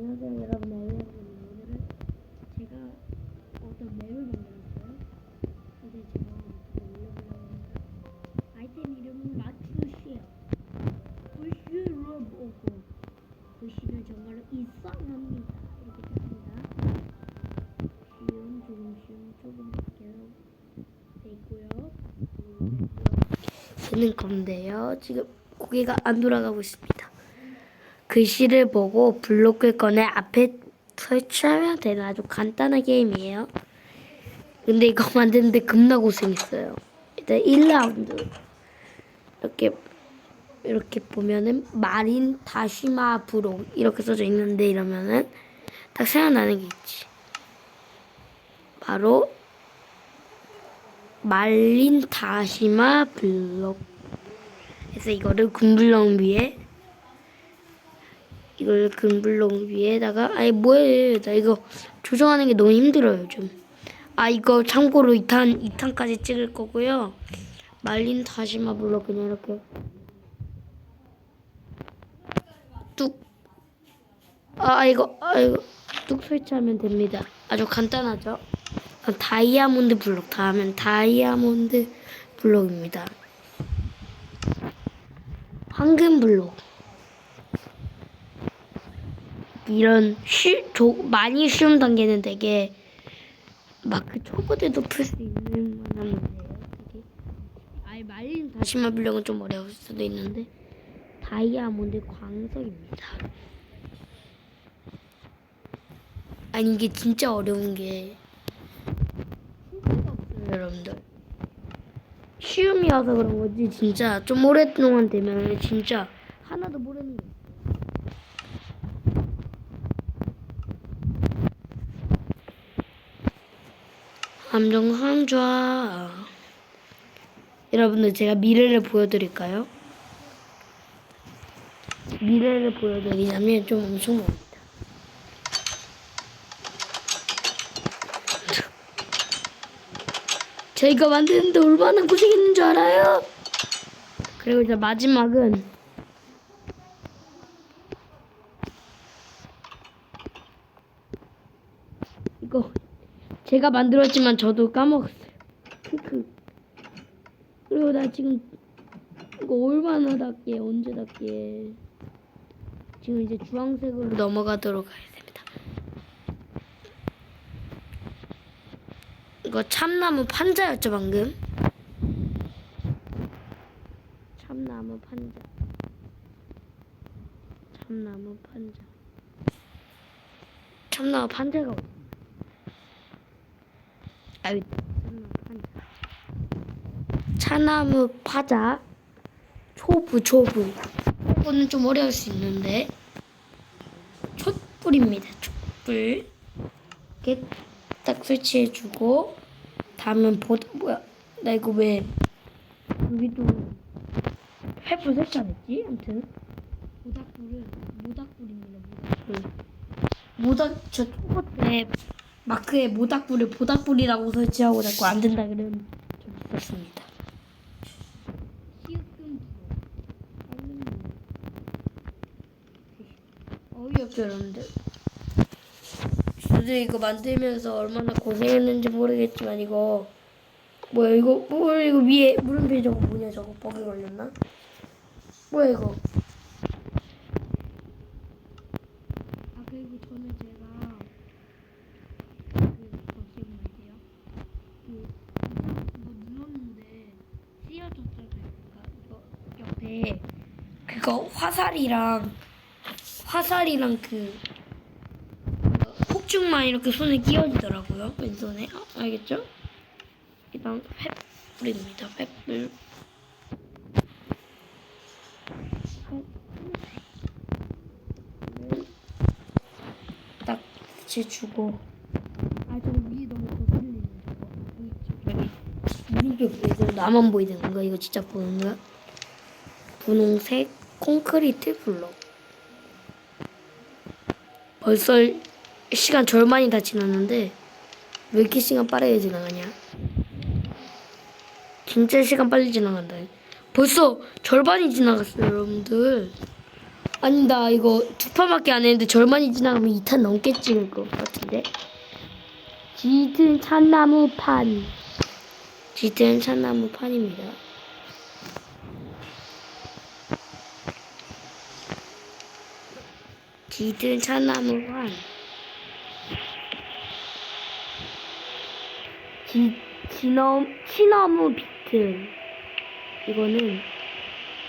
안녕하세요 여러분. 안녕하세요 오늘은 제가 어떤 맵을 만들었어요. 근데 제가 올려보려고 아이템 이름은 마추시요. 불슈를 보고 글씨는 정말로 이상합니다. 이렇게 씁니다. 쉬운 조금 쉬운 조금 돼 있고요. 쓰는 건데요. 지금 고개가 안 돌아가고 있습니다 글씨를 보고 블록을 꺼내 앞에 설치하면 되는 아주 간단한 게임이에요. 근데 이거 만드는데 겁나 고생했어요. 일단 1라운드 이렇게 이렇게 보면은 마린 다시마 브록 이렇게 써져 있는데 이러면은 딱 생각나는 게 있지. 바로 말린 다시마 블록. 그래서 이거를 금블럭 위에 이걸 금블록 위에다가 아니 뭐해. 나 이거 조정하는 게 너무 힘들어요 요즘 아 이거 참고로 2탄 2탄까지 찍을 거고요. 말린 다시마 블록 그냥 이렇게. 뚝 아 이거 아 이거 뚝 설치하면 됩니다. 아주 간단하죠? 그럼 다이아몬드 블록 다음엔 다이아몬드 블록입니다. 황금 블록 이런 쉬, 조, 많이 쉬운 단계는 되게 막그 초보들도 풀 수 있는 만한 문제예요. 되게 아예 말린 다시마 블록은 좀 어려울 수도 있는데 다이아몬드 광석입니다. 아니 이게 진짜 어려운 게 힌트가 없어요, 여러분들. 쉬움이어서 그런 거지 진짜 좀 오랫동안 되면 진짜 하나도 모르는 함정 상좌 여러분들 제가 미래를 보여드릴까요? 미래를 보여드리자면 좀 엄청납니다. 저희가 만드는데 얼마나 고생했는 줄 알아요? 그리고 이제 마지막은 이거 제가 만들었지만 저도 까먹었어요. 크크. 그리고 나 지금 이거 얼마나 닦게 언제 닦게 지금 이제 주황색으로 넘어가도록 됩니다. 이거 참나무 판자였죠 방금? 참나무 판자. 참나무 판자. 참나무 판자가? 아유, 차나무 파자. 초부 초부. 이거는 좀 어려울 수 있는데. 촛불입니다 촛불. 이렇게 딱 설치해주고 다음은 보 뭐야? 나 이거 왜 여기도 횃불 설치 안 했지? 아무튼. 모닥불을 모닥불입니다 모닥불. 모닥 저 초보 때 마크에 모닥불을 보닥불이라고 설치하고 자꾸 안 된다 그러면 좀 있었습니다. 어이없죠 여러분들. 저도 이거 만들면서 얼마나 고생했는지 모르겠지만 이거 뭐야 이거 뭐야 이거 위에 물음표 저거 뭐냐 저거 버기 걸렸나? 뭐야 이거? 아 그리고 저는 제가 그 잠시만요. 그 이거 눌렀는데 쓰여졌잖아요. 그러니까 이거 옆에 그거 화살이랑 화살이랑 그 어, 폭죽만 이렇게 손에 끼워지더라고요. 왼손에 아, 알겠죠? 일단 횃불입니다. 횃불. 딱 붙여주고 아 저거 위에 너무 거슬리네 저거 물음표 보이고 나만 보이는 건가 이거 진짜 보는 거야? 분홍색 콘크리트 블록 벌써 시간 절반이 다 지났는데 왜 이렇게 시간 빠르게 지나가냐? 진짜 시간 빨리 지나간다. 벌써 절반이 지나갔어요 여러분들. 아니 나 이거 두 판밖에 안 했는데 절반이 지나가면 2탄 넘게 찍을 것 같은데? 짙은 참나무 판. 짙은 참나무 판입니다 참나무 판 지, 지너, 치나무 비틀. 이거는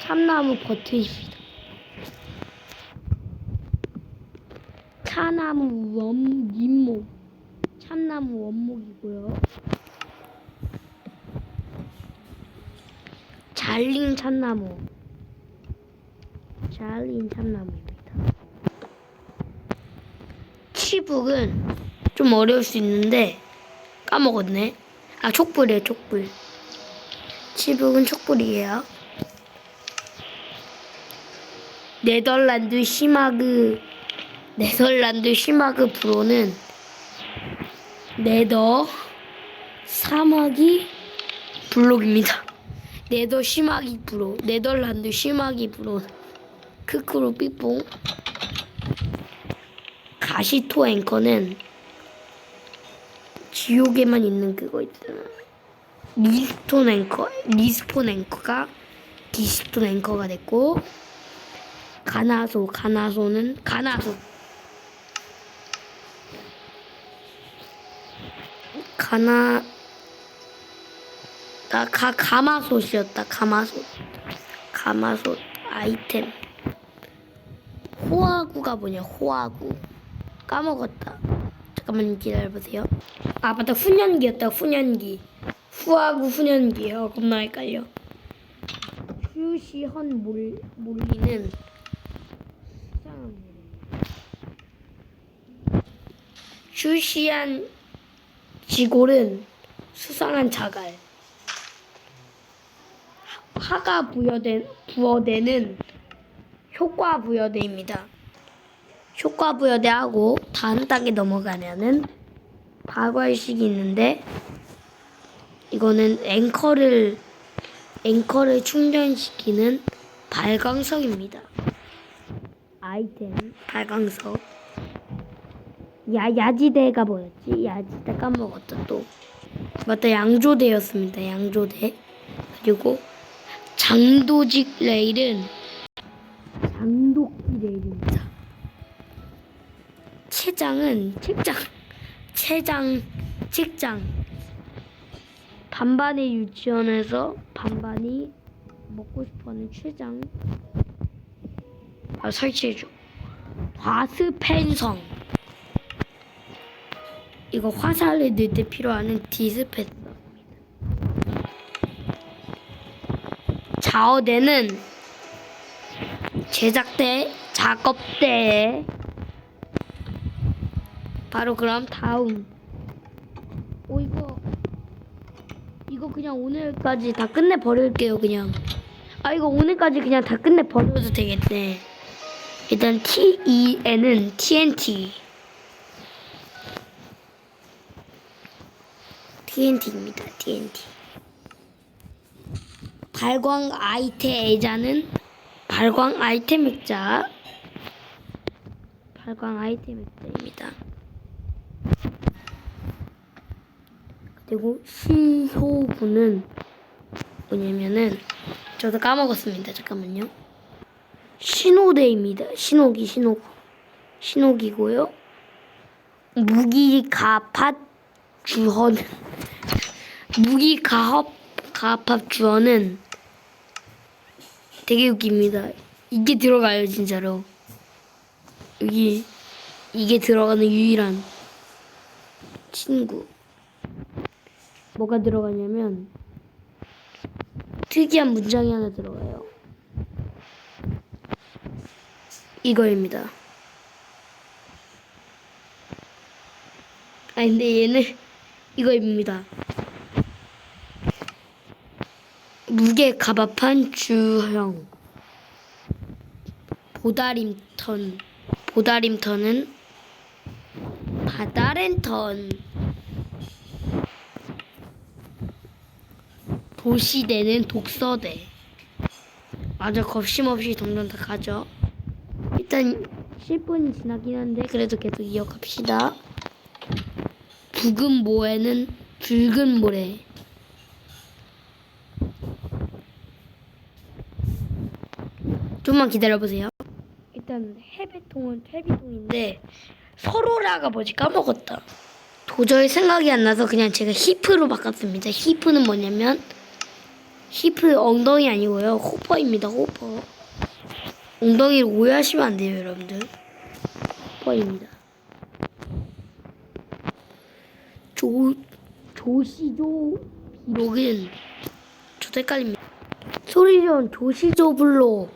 참나무 버튼입니다. 차나무 원 잎목. 참나무 원목이고요. 잘린 참나무. 잘린 참나무입니다. 치북은 좀 어려울 수 있는데 까먹었네. 아 촉불이에요 촉불. 치북은 촉불이에요. 네덜란드 시마그 네덜란드 시마그 브로는 네더 사마기 블록입니다. 네더 시마기 브로 네덜란드 시마기 브로 크크로 삐뽕 가시토 앵커는 지옥에만 있는 그거 있잖아. 리스톤 앵커 리스폰 앵커가 디스톤 앵커가 됐고 가나소 가나소는 가나소. 가나 나 가, 가마솥이었다 가마솥. 가마솥 아이템. 호화구가 뭐냐 호화구 까먹었다. 잠깐만 기다려보세요. 아 맞다. 훈연기였다. 훈연기. 후하구 훈연기. 어 겁나 헷갈려. 휴시헌 몰, 몰리는. 휴시한 지골은 수상한 자갈. 화가 부여된, 부여되는 효과 부여대입니다. 효과 부여대하고 다음 단계 넘어가면은 발과의식이 있는데 이거는 앵커를 앵커를 충전시키는 발광석입니다. 아이템 발광석. 야 야지대가 뭐였지? 야지대 까먹었다 또. 맞다 양조대였습니다. 양조대. 그리고 장도직 레일은 장독지 레일입니다. 채장은 책장, 채장, 책장. 반반의 유치원에서 반반이 먹고 싶어하는 최장 아, 설치해줘. 과스펜성. 이거 화살을 넣을 때 필요하는 디스펜서입니다. 좌우대는 제작대, 작업대. 바로 그럼 다음. 오 이거 이거 그냥 오늘까지 다 끝내 버릴게요 그냥. 아 이거 오늘까지 그냥 다 끝내 버려도 되겠네. 일단 TEN은 TNT. TNT입니다. TNT. 발광 아이템 애자는 발광 아이템 액자. 발광 아이템 액자입니다. 그리고 시효부는 뭐냐면은 저도 까먹었습니다. 잠깐만요. 신호대입니다. 신호기 신호구. 신호기고요. 무기 가팟 주헌 무기 가합 가합 주헌은 되게 웃깁니다. 이게 들어가요 진짜로. 여기 이게 들어가는 유일한 친구. 뭐가 들어가냐면 특이한 문장이 하나 들어가요. 이거입니다. 아 근데 얘는 이거입니다. 무게 가밥한 주형 보다림턴 보다림턴은 바다랜턴 도시대는 독서대 맞아 겁심 없이 동전 다 가져 일단 10분이 지나긴 한데 그래도 계속 이어갑시다. 붉은 모에는 붉은 모래. 좀만 기다려보세요. 일단 해배통은 퇴비통인데 서로라가 뭐지 까먹었다. 도저히 생각이 안 나서 그냥 제가 히프로 바꿨습니다. 히프는 뭐냐면 히프 엉덩이 아니고요. 호퍼입니다. 호퍼. 엉덩이를 오해하시면 안 돼요, 여러분들. 호퍼입니다. 조 조시조 비록은 저도 헷갈립니다. 소리전 조시조블로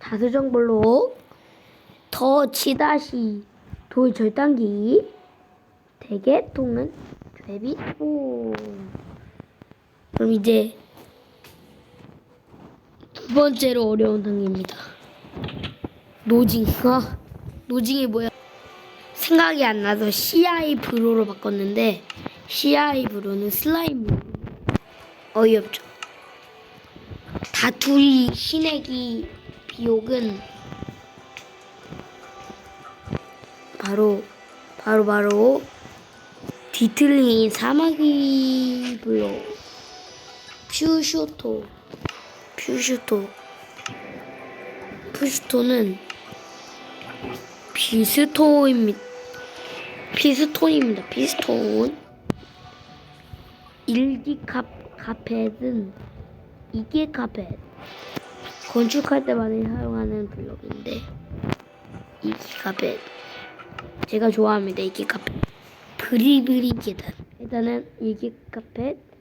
다수정블로 더 치다시 돌 절단기 대개 통은 데비통 그럼 이제 두 번째로 어려운 단계입니다. 노징 아 노징이 뭐야? 생각이 안 나서 CI 브로로 바꿨는데 CI 브로는 슬라임 어이없죠. 다투리 신애기 비옥은 바로 바로 바로 뒤틀린 사마귀 블로 퓨슈토 퓨슈토 퓨슈토는 비스토입니다. 피스톤입니다. 피스톤. 일기 카, 카펫은 이게 카펫. 건축할 때 많이 사용하는 블럭인데 이기 카펫. 제가 좋아합니다. 이기 카펫. 브리브리 계단. 계단은 이기 카펫.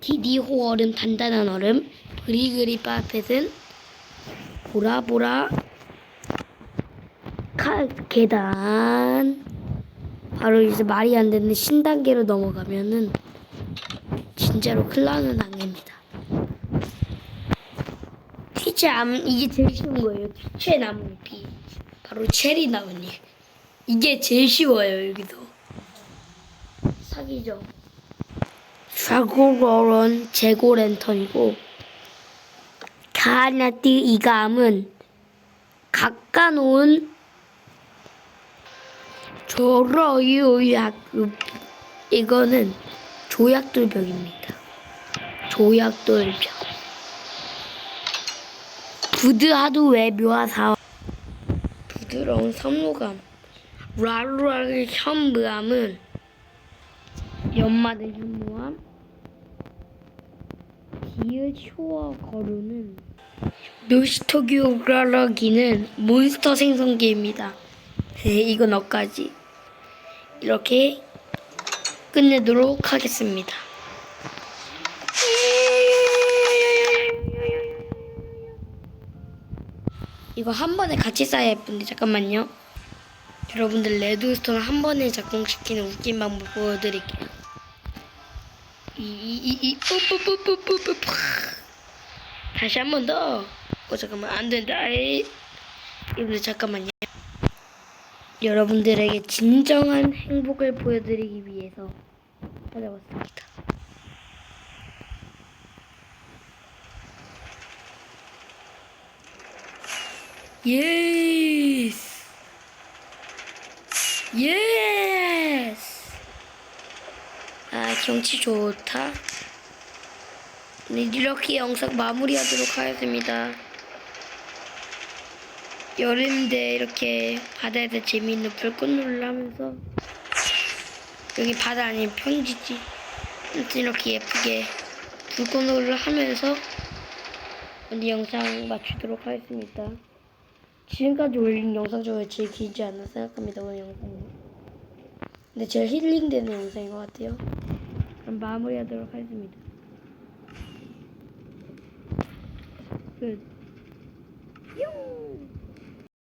디디호 얼음 단단한 얼음. 브리그리 카펫은 보라보라 카, 계단. 바로 이제 말이 안 되는 신단계로 넘어가면은 진짜로 나는 단계입니다. 티체 암 이게 제일 쉬운 거예요. 티체 나무잎이 바로 체리 나뭇잎. 이게 제일 쉬워요 여기서. 사기죠. 사고로런 재고 랜턴이고 가나띠 이감은 깎아놓은 조로유약 이거는 조약돌벽입니다. 조약돌벽. 부드하두의 묘화사 부드러운 섬유감 랄랄 현무암은 연마된 현 디귿 쇼어 거루는 묘시토기오라라기는 몬스터 생성기입니다. 네, 이건 어까지 이렇게 끝내도록 하겠습니다. 이거 한 번에 같이 쌓아야 예쁜데 잠깐만요. 여러분들 레드스톤 한 번에 작동시키는 웃긴 방법 보여드릴게요. 다시 한 번 더. 어 잠깐만 안 된다. 에이. 여러분들 잠깐만요. 여러분들에게 진정한 행복을 보여드리기 위해서 찾아왔습니다. 예스! 예스! 아, 경치 좋다. 네, 이렇게 영상 마무리하도록 하겠습니다. 여름인데 이렇게 바다에서 재미있는 불꽃놀이를 하면서 여기 바다 아닌 평지지 이렇게 예쁘게 불꽃놀이를 하면서 오늘 영상 마치도록 하겠습니다. 지금까지 올린 영상 중에 제일 길지 않나 생각합니다 오늘 영상은 근데 제일 힐링되는 영상인 것 같아요 그럼 마무리하도록 하겠습니다 끝 뿅!